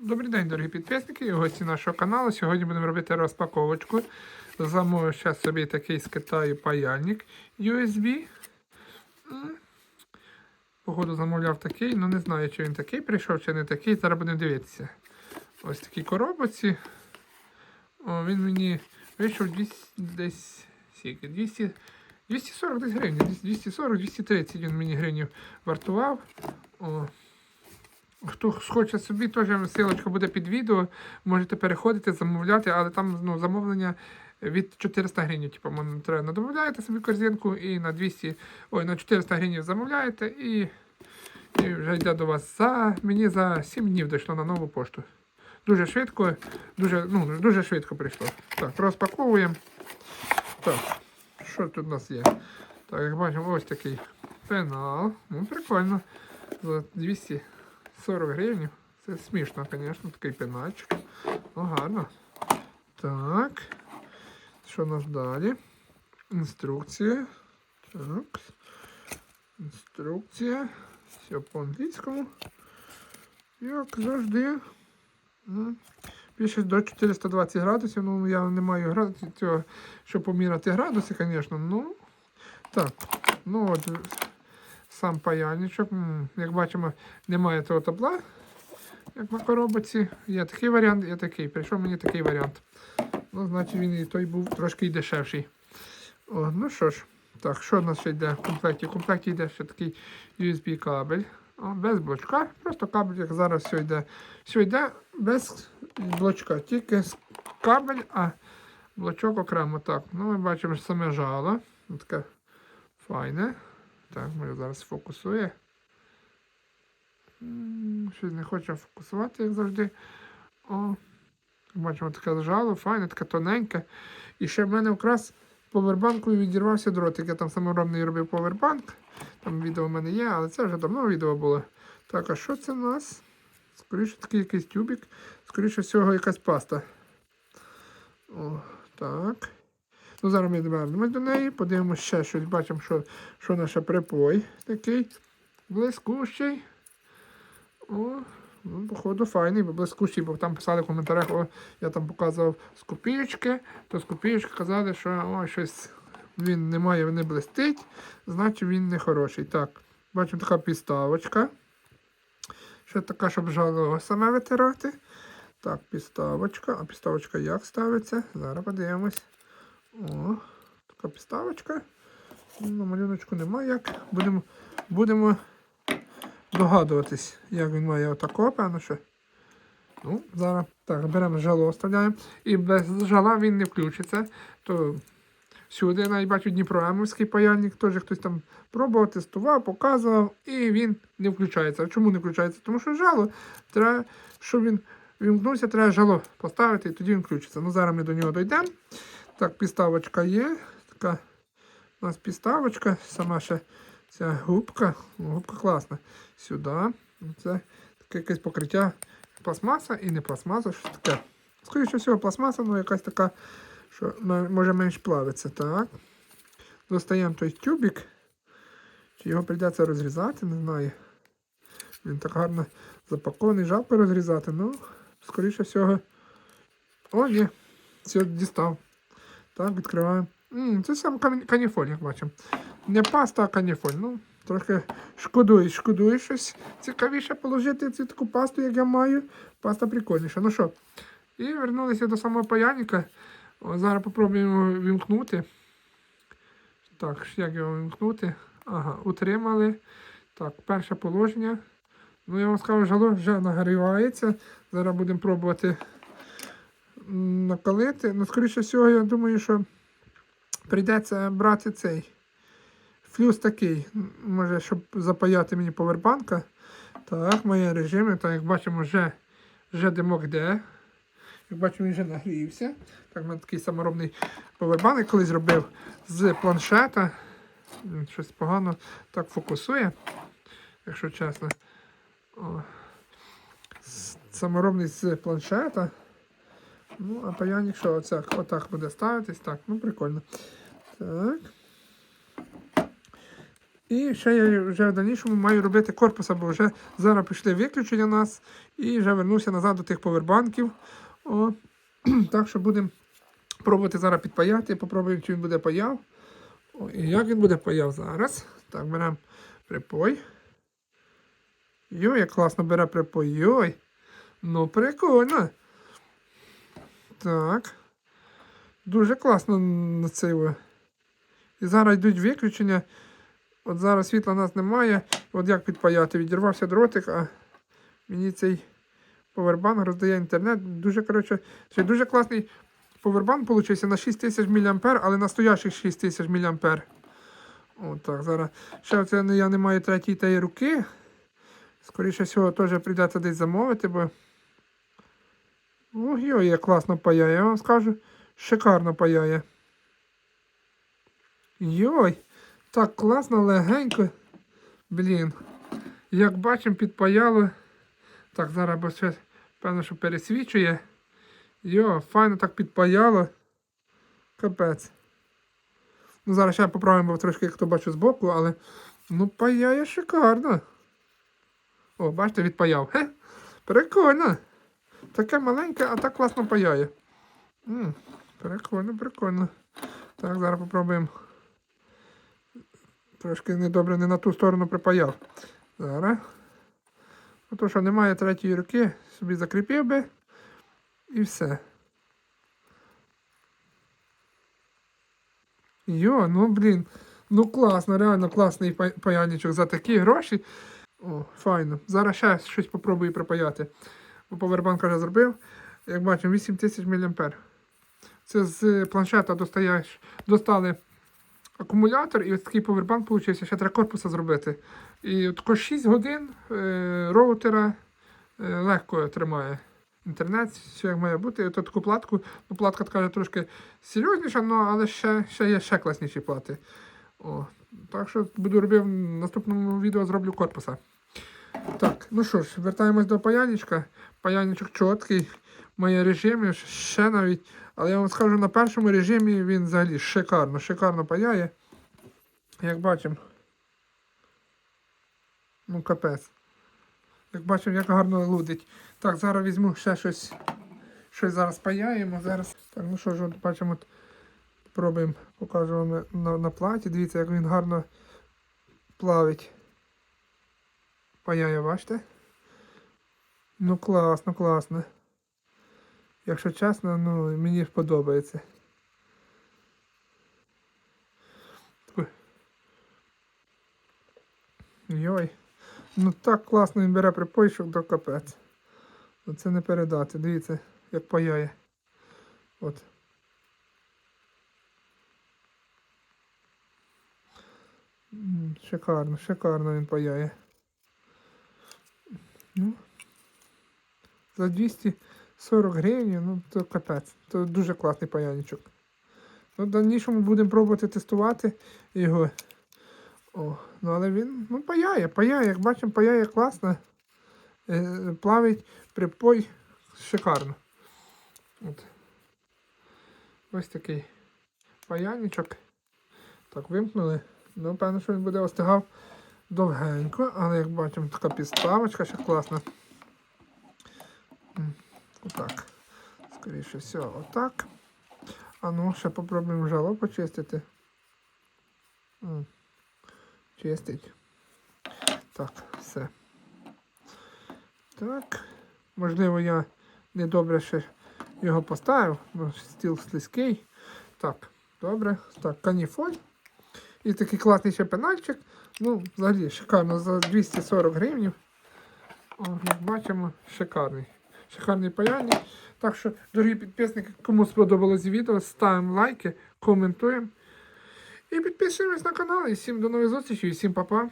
Добрий день, дорогі підписники і гості нашого каналу. Сьогодні будемо робити розпаковочку. Замовив зараз собі такий з Китаю паяльник USB. Походу замовляв такий, ну не знаю, чи він такий прийшов, чи не такий. Зараз будемо дивитися. Ось такі коробочці. О, він мені вийшов 200, десь скільки, 200, 240 десь гривень. 240-230 він мені гривень вартував. О, Хто хоче собі, теж ссылочка буде під відео. Можете переходити, замовляти, але там ну, замовлення від 400 гривень. Типу, мон- треба домовляєте собі корзинку і на 200, ой, на 400 гривень замовляєте і, і вже йде до вас за мені за 7 днів дійшло на нову пошту. Дуже швидко, дуже, ну, дуже швидко прийшло. Так, розпаковуємо. Так, що тут у нас є? Так, як бачимо, ось такий пенал. Ну, прикольно. За 200. 40 гривень. Це смішно, звісно, такий пенальчик. Ну, гарно. Так. Що у нас далі? Інструкція. Так. Інструкція. Все по-англійському. Як завжди. М. Пише до 420 градусів. Ну, я не маю градусів цього, щоб поміряти градуси, звісно. Ну, так. Ну, от сам паяльничок. Як бачимо, немає того тепла, як на коробці. Є такий варіант, є такий. Прийшов мені такий варіант. Ну, значить він і той був трошки дешевший. О, ну що ж, так, що в нас ще йде в комплекті? В комплекті йде ще такий USB кабель. О, без блочка. Просто кабель, як зараз все йде. Все йде без блочка. Тільки кабель, а блочок окремо. Так, ну ми бачимо що саме жало. Таке файне. Так, може зараз фокусує. Щось не хоче фокусувати, як завжди. О, бачимо, таке жало, файне, таке тоненьке. І ще в мене якраз повербанкою відірвався дротик. Я там саморобний робив повербанк. Там відео в мене є, але це вже давно відео було. Так, а що це у нас? Скоріше такий якийсь тюбик. Скоріше всього, якась паста. О, так. Ну, зараз ми довернемось до неї, подивимося ще щось. Бачимо, що, що наш припой такий блискущий. О, ну, походу, файний, бо блискущий, бо там писали в коментарях, о, я там показував з копійочки, то з копійочки казали, що о, щось він не має, не блистить, значить він не хороший. Так, бачимо така підставочка. Ще така, щоб жало саме витирати. Так, підставочка. А підставочка як ставиться? Зараз подивимось. О, така підставочка. На малюночку немає як. Будемо, будемо догадуватись, як він має отако, певно, що. Ну, зараз так, беремо жало, вставляємо. І без жала він не включиться. То всюди, я навіть бачу Дніпроемовський паяльник, теж хтось там пробував, тестував, показував, і він не включається. Чому не включається? Тому що жало, треба, щоб він вімкнувся, треба жало поставити, і тоді він включиться. Ну, зараз ми до нього дійдемо. Так, підставочка є. Така у нас підставочка, сама ще ця губка. Губка класна. Сюди. Це таке якесь покриття пластмаса і не пластмаса, щось таке. Скоріше всього, пластмаса, ну якась така, що може менш плавиться. Так. Достаємо той тюбик. Чи його прийдеться розрізати, не знаю. Він так гарно запакований, жалко розрізати, ну, скоріше всього. О, ні. Все, дістав. Так, відкриваємо. М, це сам каніфоль, як бачимо. Не паста, а каніфоль. Ну, трохи шкодую, шкодую щось. Цікавіше положити цю таку пасту, як я маю. Паста прикольніша. Ну що, і вернулися до самого паяльника. О, зараз попробуємо вімкнути. Так, як його вімкнути? Ага, утримали. Так, перше положення. Ну, я вам скажу, жало вже нагрівається. Зараз будемо пробувати м, накалити. Ну, скоріше всього, я думаю, що прийдеться брати цей флюс такий. Може, щоб запаяти мені повербанка. Так, мої режими. Так, як бачимо, вже, вже димок йде. Як бачимо, він вже нагрівся. Так, в мене такий саморобний повербанк колись зробив з планшета. Щось погано так фокусує, якщо чесно. О. Саморобний з планшета. Ну, а паяльник що оце, отак буде ставитись. Так, ну прикольно. Так. І ще я вже в дальнішому маю робити корпуса, бо вже зараз пішли виключення нас. І вже вернуся назад до тих повербанків. О, так що будемо пробувати зараз підпаяти. Попробуємо, чи він буде паяв. О, і як він буде паяв зараз. Так, беремо припой. Йой, як класно бере припой. Йой. Ну, прикольно. Так. Дуже класно на цей. о. І зараз йдуть виключення. От зараз світла у нас немає. От як підпаяти? Відірвався дротик, а мені цей повербанк роздає інтернет. Дуже, коротше, ще дуже класний повербанк получився на 6000 мА, але настоящих 6000 мА. От так, зараз. Ще оце я не маю третьої тієї руки. Скоріше всього, теж прийдеться десь замовити, бо. Ой, як класно паяє, я вам скажу. Шикарно паяє. Йой, так класно, легенько. Блін. Як бачимо, підпаяло. Так, зараз бо ще, певно, що пересвічує. Йо, файно так підпаяло. Капець. Ну, зараз ще поправимо трошки, як то бачу збоку, але ну паяє шикарно. О, бачите, відпаяв. Хе? Прикольно. Таке маленьке, а так класно паяє. м прикольно, прикольно. Так, зараз попробуємо. Трошки недобре не на ту сторону припаяв. Зараз. Ото що немає третьої руки, собі закріпив би і все. Йо, ну блін. Ну класно, реально класний паяльничок за такі гроші. О, файно. Зараз ще щось попробую припаяти. Бо повербанк вже зробив. Як бачимо, 8000 мА. Це з планшета достаєш, достали акумулятор і ось такий повербанк получився. Ще треба корпуса зробити. І тако 6 годин е, роутера е, легко тримає. Інтернет, все як має бути. І таку платку, ну платка така трошки серйозніша, ну, але ще, ще є ще класніші плати. О, так що буду робити в наступному відео зроблю корпуса. Так, ну що ж, вертаємось до паянічка. Паянічок чіткий, має режими, ще навіть. Але я вам скажу, на першому режимі він взагалі шикарно, шикарно паяє. Як бачимо. Ну, капець. Як бачимо, як гарно лудить. Так, зараз візьму ще щось. Щось зараз паяємо. Зараз. Так, ну що ж, от бачимо, от пробуємо, покажу вам на, на платі. Дивіться, як він гарно плавить. Паяє, бачите? Ну класно, класно. Якщо чесно, ну мені подобається. Йой. Ну так класно він бере припойшок до капець. Ну, Це не передати. Дивіться, як паяє. От. Шикарно, шикарно він паяє. Ну, за 240 гривень, ну то капець. То дуже класний паяничок. Ну, в дальнішому будемо пробувати тестувати його. О, ну але він ну, паяє, паяє, як бачимо, паяє класно. Е, плавить припой шикарно. От. Ось такий паяничок. Так, вимкнули. Ну, певно, що він буде остигав довгенько, але як бачимо, така підставочка ще класна. Отак. Скоріше все, отак. А ну, ще попробуємо жало почистити. Чистить. Так, все. Так. Можливо, я недобре ще його поставив, бо стіл слизький. Так, добре. Так, каніфоль. І такий класний ще пенальчик. Ну, взагалі, шикарно за 240 гривень. О, як бачимо, шикарний. Шикарний паяльник. Так що, дорогі підписники, кому сподобалось відео, ставимо лайки, коментуємо. І підписуємось на канал. І всім до нових зустрічей, і всім па-па.